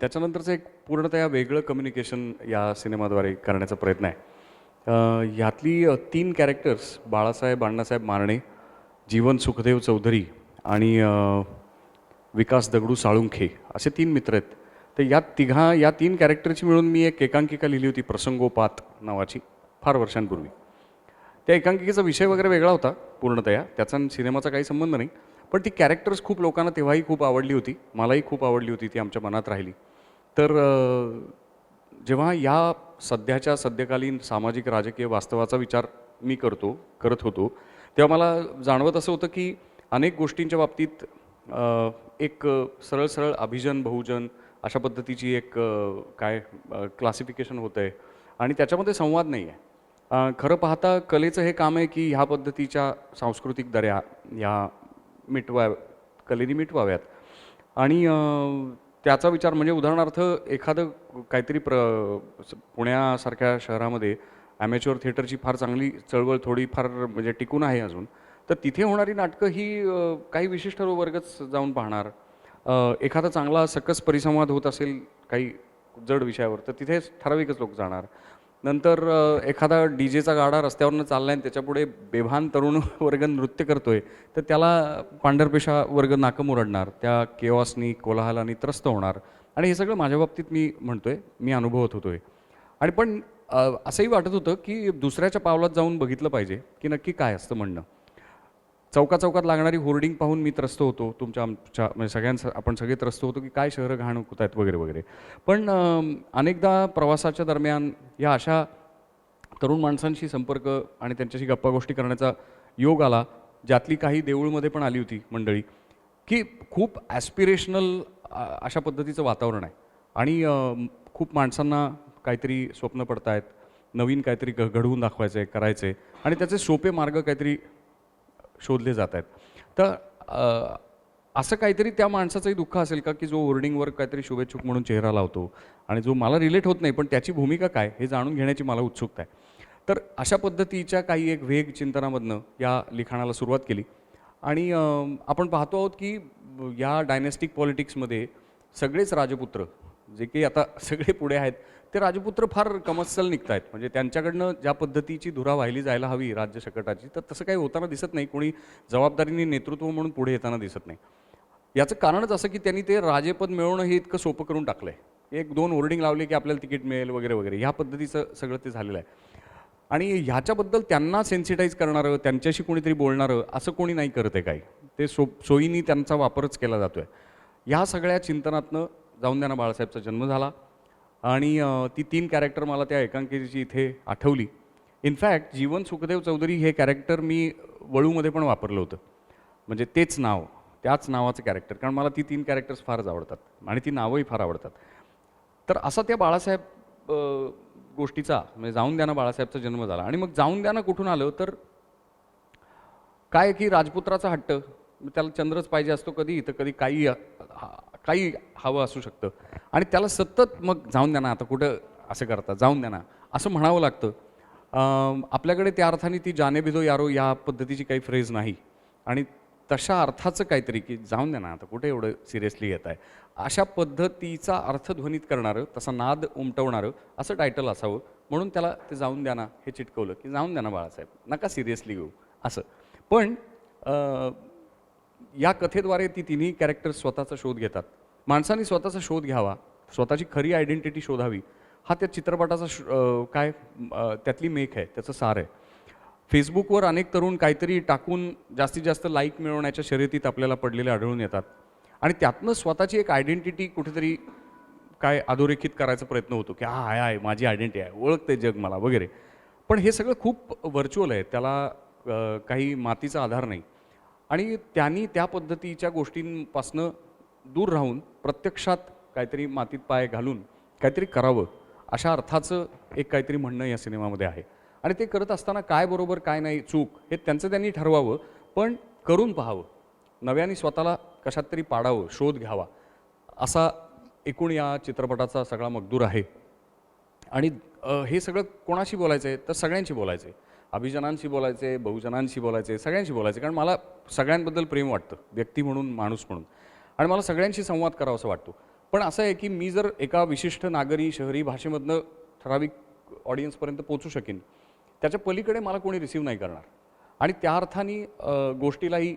त्याच्यानंतरचं एक पूर्णतः वेगळं कम्युनिकेशन या सिनेमाद्वारे करण्याचा प्रयत्न आहे. ह्यातली तीन कॅरेक्टर्स बाळासाहेब अण्णासाहेब मारणे जीवन सुखदेव चौधरी आणि विकास दगडू साळुंखे असे तीन मित्र आहेत. तर या तिघा या तीन कॅरेक्टरची मिळून मी एक एकांकिका लिहिली होती प्रसंगोपात नावाची फार वर्षांपूर्वी. त्या एकांकिकेचा विषय वगैरे वेगळा होता पूर्णतया. त्याचा आणि सिनेमाचा काही संबंध नाही. पण ती कॅरेक्टर्स खूप लोकांना तेव्हाही खूप आवडली होती मलाही खूप आवडली होती ती आमच्या मनात राहिली. तर जेव्हा या सध्याच्या सद्यकालीन सामाजिक राजकीय वास्तवाचा विचार मी करतो करत होतो तेव्हा मला जाणवत असं होतं की अनेक गोष्टींच्या बाबतीत एक सरळ सरळ अभिजन बहुजन अशा पद्धतीची एक काय क्लासिफिकेशन होतं आहे आणि त्याच्यामध्ये संवाद नाही आहे खरं पाहता कलेचं हे काम आहे की ह्या पद्धतीच्या सांस्कृतिक दऱ्या ह्या मिटवा कलेनी मिटवाव्यात. आणि त्याचा विचार म्हणजे उदाहरणार्थ एखादं काहीतरी प्र पुण्यासारख्या शहरामध्ये ॲमेच्युअर थिएटरची फार चांगली चळवळ थोडी फार म्हणजे टिकून आहे अजून. तर तिथे होणारी नाटकं ही काही विशिष्ट वर्गच जाऊन पाहणार. एखादा चांगला सकस परिसंवाद होत असेल काही जड विषयावर तर तिथे ठराविकच लोक जाणार. नंतर एखादा डी जेचा गाडा रस्त्यावरनं चाललाय आणि त्याच्यापुढे बेभान तरुण वर्ग नृत्य करतोय तर त्याला पांढरपेशा वर्ग नाकं मुरडणार त्या केवासनी कोलाहलानी त्रस्त होणार. आणि हे सगळं माझ्या बाबतीत मी म्हणतोय मी अनुभवत होतोय. आणि पण असंही वाटत होतं की दुसऱ्याच्या पावलात जाऊन बघितलं पाहिजे की नक्की काय असतं म्हणणं. चौका चौकात लागणारी होर्डिंग पाहून मी त्रस्त होतो. तुमच्या आमच्या म्हणजे सगळ्यांचं आपण सगळे त्रस्त होतो की काय शहरं घाण होत आहेत वगैरे वगैरे. पण अनेकदा प्रवासाच्या दरम्यान या अशा तरुण माणसांशी संपर्क आणि त्यांच्याशी गप्पा गोष्टी करण्याचा योग आला ज्यातली काही देऊळमध्ये पण आली होती मंडळी की खूप ॲस्पिरेशनल अशा पद्धतीचं वातावरण आहे. आणि खूप माणसांना काहीतरी स्वप्न पडतायत नवीन काहीतरी घ घडवून दाखवायचं आहे करायचं आहे आणि त्याचे सोपे मार्ग काहीतरी शोधले जात आहेत. तर असं काहीतरी त्या माणसाचंही दुःख असेल का की जो होर्डिंगवर काहीतरी शुभेच्छुक म्हणून चेहरा लावतो आणि जो मला रिलेट होत नाही पण त्याची भूमिका काय हे जाणून घेण्याची मला उत्सुकता आहे. तर अशा पद्धतीच्या काही एक वेग चिंतनामधनं या लिखाणाला सुरुवात केली. आणि आपण पाहतो आहोत की या डायनेस्टिक पॉलिटिक्समध्ये सगळेच राजपुत्र जे की आता सगळे पुढे आहेत ते राजपुत्र फार कमस्सल निघत आहेत म्हणजे त्यांच्याकडनं ज्या पद्धतीची धुरा वाहिली जायला हवी राज्य शकटाची तर तसं काही होताना दिसत नाही. कोणी जबाबदारीने नेतृत्व म्हणून पुढे येताना दिसत नाही. याचं कारणच असं की त्यांनी ते राजेपद मिळवणं हे इतकं सोपं करून टाकलं आहे एक दोन होर्डिंग लावले की आपल्याला तिकीट मिळेल वगैरे वगैरे. ह्या पद्धतीचं सगळं ते झालेलं आहे. आणि ह्याच्याबद्दल त्यांना सेन्सिटाईज करणारं त्यांच्याशी कोणीतरी बोलणारं असं कोणी नाही करत आहे काही. ते सो सोयीनी त्यांचा वापरच केला जातो आहे ह्या सगळ्या चिंतनातनं जाऊन द्या ना बाळासाहेबचा जन्म झाला. आणि ती तीन कॅरेक्टर मला त्या एकांकिकेची इथे आठवली. इनफॅक्ट जीवन सुखदेव चौधरी हे कॅरेक्टर मी वळूमध्ये पण वापरलं होतं. म्हणजे तेच नाव त्याच नावाचं कॅरेक्टर कारण मला ती तीन कॅरेक्टर्स फारच आवडतात. आणि ती नावंही फार आवडतात. तर असा त्या बाळासाहेब गोष्टीचा म्हणजे जाऊन द्या ना बाळासाहेबचा जन्म झाला. आणि मग जाऊन द्या ना कुठून आलं तर काय की राजपुत्राचा हट्ट. त्याला चंद्रच पाहिजे असतो कधी तर कधी काही काही हवं असू शकतं. आणि त्याला सतत मग जाऊन द्या ना आता कुठं असं करता जाऊन द्या ना. असं म्हणावं लागतं. आपल्याकडे त्या अर्थाने ती जानेबिदो यारो या पद्धतीची काही फ्रेज नाही. आणि तशा अर्थाचं काहीतरी की जाऊन द्या ना आता कुठे एवढं सिरियसली येत आहे. अशा पद्धतीचा अर्थ ध्वनित करणारं तसा नाद उमटवणारं असं टायटल असावं. म्हणून त्याला ते जाऊन द्या ना हे चिटकवलं की जाऊन द्या ना बाळासाहेब नका सिरियसली घेऊ असं. पण या कथेद्वारे ती तिन्ही कॅरेक्टर स्वतःचा शोध घेतात. माणसाने स्वतःचा शोध घ्यावा स्वतःची खरी आयडेंटिटी शोधावी. हा त्या चित्रपटाचा काय त्यातली मेक आहे त्याचं सार आहे. फेसबुकवर अनेक तरुण काहीतरी टाकून जास्तीत जास्त लाईक मिळवण्याच्या शर्यतीत आपल्याला पडलेले आढळून येतात. आणि त्यातनं स्वतःची एक आयडेंटिटी कुठेतरी काय अधोरेखित करायचा प्रयत्न होतो की हा हाय आहे माझी आयडेंटिटी आहे ओळखते जग मला वगैरे. पण हे सगळं खूप व्हर्च्युअल आहे त्याला काही मातीचा आधार नाही. आणि त्यांनी त्या पद्धतीच्या गोष्टींपासनं दूर राहून प्रत्यक्षात काहीतरी मातीत पाय घालून काहीतरी करावं अशा अर्थाचं एक काहीतरी म्हणणं या सिनेमामध्ये आहे. आणि ते करत असताना काय बरोबर काय नाही चूक हे त्यांचं त्यांनी ठरवावं पण करून पाहावं. नव्याने स्वतःला कशात तरी पाडावं शोध घ्यावा. असा एकूण या चित्रपटाचा सगळा मगदूर आहे. आणि हे सगळं कोणाशी बोलायचं आहे तर सगळ्यांशी बोलायचं आहे अभिजनांशी बोलायचं आहे बहुजनांशी बोलायचं आहे सगळ्यांशी बोलायचं. कारण मला सगळ्यांबद्दल प्रेम वाटतं व्यक्ती म्हणून माणूस म्हणून. आणि मला सगळ्यांशी संवाद करावा असं वाटतो. पण असं आहे की मी जर एका विशिष्ट नागरी शहरी भाषेमधनं ठराविक ऑडियन्सपर्यंत पोचू शकेन त्याच्या पलीकडे मला कोणी रिसीव्ह नाही करणार. आणि त्या अर्थाने गोष्टीलाही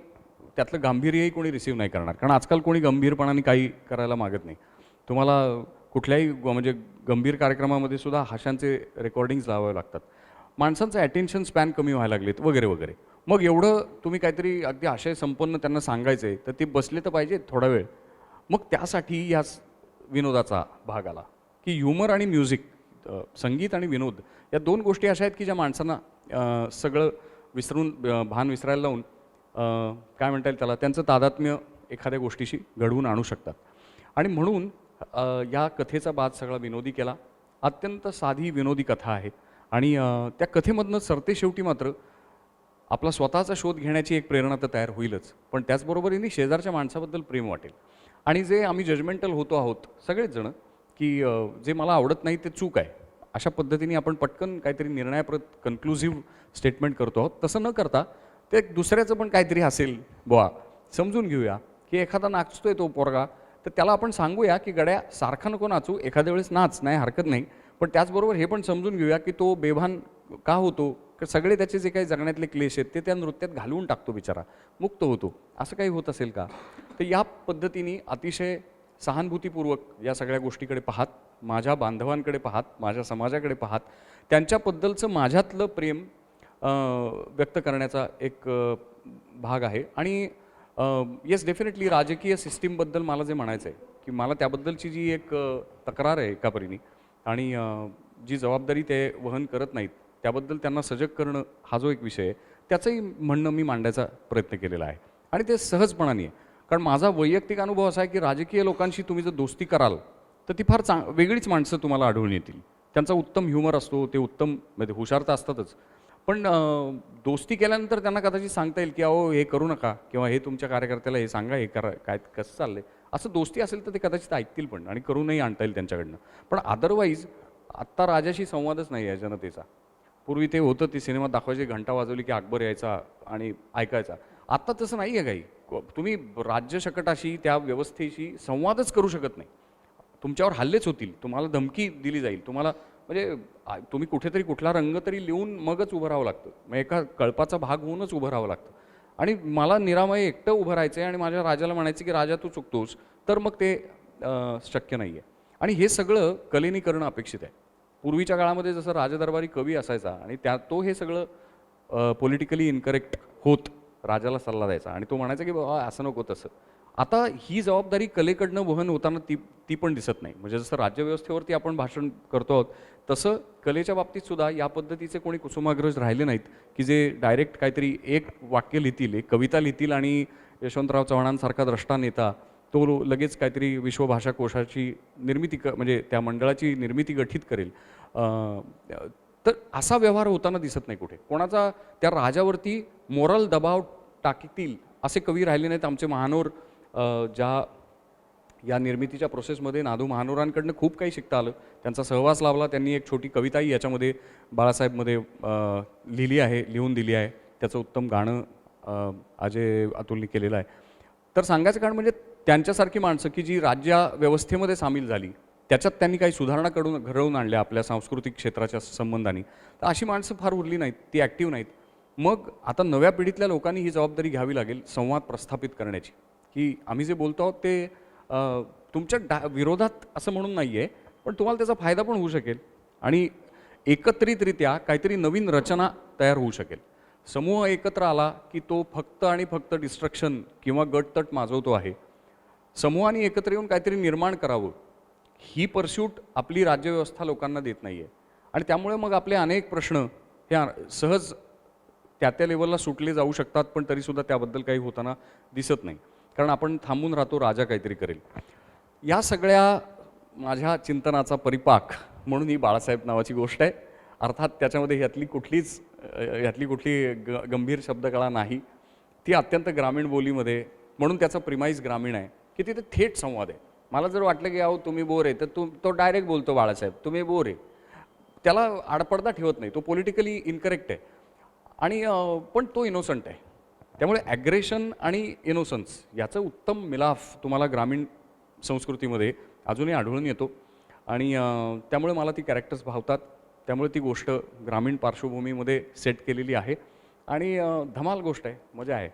त्यातलं गांभीर्यही कोणी रिसीव्ह नाही करणार. कारण आजकाल कोणी गंभीरपणाने काही करायला मागत नाही. तुम्हाला कुठल्याही म्हणजे गंभीर कार्यक्रमामध्ये सुद्धा हाशांचे रेकॉर्डिंग्ज लावावे लागतात. माणसांचं अटेन्शन स्पॅन कमी व्हायला लागलेत वगैरे वगैरे. मग एवढं तुम्ही काहीतरी अगदी आशय संपन्न त्यांना सांगायचं आहे तर ते बसले तर पाहिजे थोडा वेळ. मग त्यासाठी या विनोदाचा भाग आला. की ह्युमर आणि म्युझिक संगीत आणि विनोद या दोन गोष्टी अशा आहेत की ज्या माणसांना सगळं विसरून भान विसरायला लावून काय म्हणता येईल त्याला त्यांचं तादात्म्य एखाद्या गोष्टीशी घडवून आणू शकतात. आणि म्हणून या कथेचा बाद सगळा विनोदी केला. अत्यंत साधी विनोदी कथा आहे. आणि त्या कथेमधनं सरते शेवटी मात्र आपला स्वतःचा शोध घेण्याची एक प्रेरणा तर तयार होईलच. पण त्याचबरोबरीने शेजारच्या माणसाबद्दल प्रेम वाटेल. आणि जे आम्ही जजमेंटल होतो आहोत सगळेच जण की जे मला आवडत नाही ते चूक आहे. अशा पद्धतीने आपण पटकन काहीतरी निर्णयाप्रत कन्क्लुझिव्ह स्टेटमेंट करतो आहोत. तसं न करता ते दुसऱ्याचं पण काहीतरी असेल बुवा समजून घेऊया की एखादा नाचतोय तो पोरगा तर त्याला आपण सांगूया की गड्या सारखा नको नाचू एखाद्या वेळेस नाच नाही हरकत नाही. पण त्याचबरोबर हे पण समजून घेऊया की तो बेभान का होतो? सगळे त्याचे जे काही जगण्यातले क्लेश आहेत ते त्या नृत्यात घालवून टाकतो बिचारा. मुक्त होतो. असं काही होत असेल का? तर या पद्धतीने अतिशय सहानुभूतीपूर्वक या सगळ्या गोष्टीकडे पाहत माझ्या बांधवांकडे पाहत माझ्या समाजाकडे पाहत त्यांच्याबद्दलचं माझ्यातलं प्रेम व्यक्त करण्याचा एक भाग आहे. आणि येस डेफिनेटली राजकीय सिस्टीमबद्दल मला जे म्हणायचं आहे की मला त्याबद्दलची जी एक तक्रार आहे एका परीने आणि जी जबाबदारी ते वहन करत नाहीत त्याबद्दल त्यांना सजग करणं हा जो एक विषय आहे त्याचंही म्हणणं मी मांडायचा प्रयत्न केलेला आहे. आणि ते सहजपणाने आहे. कारण माझा वैयक्तिक अनुभव असा आहे की राजकीय लोकांशी तुम्ही जर दोस्ती कराल तर ती फार चांग वेगळीच माणसं तुम्हाला आढळून येतील. त्यांचा उत्तम ह्युमर असतो ते उत्तम म्हणजे हुशार तर असतातच. पण दोस्ती केल्यानंतर त्यांना कदाचित सांगता येईल की अहो हे करू नका किंवा हे तुमच्या कार्यकर्त्याला हे सांगा हे करा काय कसं चाललं आहे असं दोस्ती असेल तर ते कदाचित ऐकतील पण आणि करूनही आणता येईल त्यांच्याकडनं. पण अदरवाईज आत्ता राजाशी संवादच नाही आहे जनतेचा. पूर्वी ते होतं ती सिनेमात दाखवायची घंटा वाजवली की अकबर यायचा आणि ऐकायचा. आत्ता तसं नाही आहे काही तुम्ही राज्यशकटाशी त्या व्यवस्थेशी संवादच करू शकत नाही. तुमच्यावर हल्लेच होतील. तुम्हाला धमकी दिली जाईल. तुम्हाला म्हणजे तुम्ही कुठेतरी कुठला रंग तरी लिहून मगच उभं राहावं लागतं. मग एका कळपाचा भाग होऊनच उभं राहावं लागतं. आणि मला निरामय एकटं उभं राहायचं आहे आणि माझ्या राजाला म्हणायचं की राजा तू चुकतोस. तर मग ते शक्य नाही आहे आणि हे सगळं कलेनी करणं अपेक्षित आहे. पूर्वीच्या काळामध्ये जसं राजदरबारी कवी असायचा आणि त्या तो हे सगळं पॉलिटिकली इनकरेक्ट होत राजाला सल्ला द्यायचा. आणि तो म्हणायचा की बाबा असं नको तसं. आता ही जबाबदारी कलेकडनं वहन होताना ती ती पण दिसत नाही. म्हणजे जसं राज्यव्यवस्थेवरती आपण भाषण करतो आहोत तसं कलेच्या बाबतीत सुद्धा या पद्धतीचे कोणी कुसुमाग्रज राहिले नाहीत की जे डायरेक्ट काहीतरी एक वाक्य लिहितील एक कविता लिहितील आणि यशवंतराव चव्हाणांसारखा द्रष्टा नेता तो लगेच काहीतरी विश्वभाषा कोशाची निर्मिती क म्हणजे त्या मंडळाची निर्मिती गठीत करेल. तर असा व्यवहार होताना दिसत नाही कुठे. कोणाचा त्या राजावरती मोरल दबाव टाकतील असे कवी राहिले नाहीत आमचे महानोर ज्या या निर्मितीच्या प्रोसेसमध्ये नादू महानोरांकडनं खूप काही शिकता आलं. त्यांचा सहवास लाभला त्यांनी एक छोटी कविताही याच्यामध्ये बाळासाहेबमध्ये लिहिली आहे लिहून दिली आहे. त्याचं उत्तम गाणं अजय अतुलनी केलेलं आहे. तर सांगायचं कारण म्हणजे त्यांच्यासारखी माणसं की जी राज्य व्यवस्थेमध्ये सामील झाली त्याच्यात त्यांनी काही सुधारणा कडून घडवून आणल्या आपल्या सांस्कृतिक क्षेत्राच्या संबंधाने. तर अशी माणसं फार उरली नाहीत ती ॲक्टिव्ह नाहीत. मग आता नव्या पिढीतल्या लोकांनी ही जबाबदारी घ्यावी लागेल संवाद प्रस्थापित करण्याची. की आम्ही जे बोलतो आहोत ते तुमच्या डा विरोधात असं म्हणून नाही आहे पण तुम्हाला त्याचा फायदा पण होऊ शकेल. आणि एकत्रितरित्या काहीतरी नवीन रचना तयार होऊ शकेल. समूह एकत्र आला की तो फक्त आणि फक्त डिस्ट्रक्शन किंवा गटतट माजवतो आहे. समूहाने एकत्र येऊन काहीतरी निर्माण करावं. ही परस्यूट आपली राज्यव्यवस्था लोकांना देत नाही आहे आणि त्यामुळे मग आपले अनेक प्रश्न हे सहज त्या त्या लेवलला सुटले जाऊ शकतात पण तरीसुद्धा त्याबद्दल काही होताना दिसत नाही. कारण आपण थांबून राहतो राजा काहीतरी करेल. या सगळ्या माझ्या चिंतनाचा परिपाक म्हणून ही बाळासाहेब नावाची गोष्ट आहे. अर्थात त्याच्यामध्ये ह्यातली कुठलीच ह्यातली कुठली ग गंभीर शब्दकळा नाही. ती अत्यंत ग्रामीण बोलीमध्ये म्हणून त्याचा प्रिमाईज ग्रामीण आहे की तिथे थेट संवाद आहे. मला जर वाटलं की अहो तुम्ही बोर आहे तर तू तो डायरेक्ट बोलतो बाळासाहेब तुम्ही बोर आहे. त्याला आडपडदा ठेवत नाही तो पॉलिटिकली इनकरेक्ट आहे. आणि पण तो इनोसंट आहे. त्यामुळे ॲग्रेशन आणि इनोसन्स याचं उत्तम मिलाफ तुम्हाला ग्रामीण संस्कृतीमध्ये अजूनही आढळून येतो. आणि त्यामुळे मला ती कॅरेक्टर्स भावतात. त्यामुळे ती गोष्ट ग्रामीण पार्श्वभूमीमध्ये सेट केलेली आहे. आणि धमाल गोष्ट आहे. मजा आहे.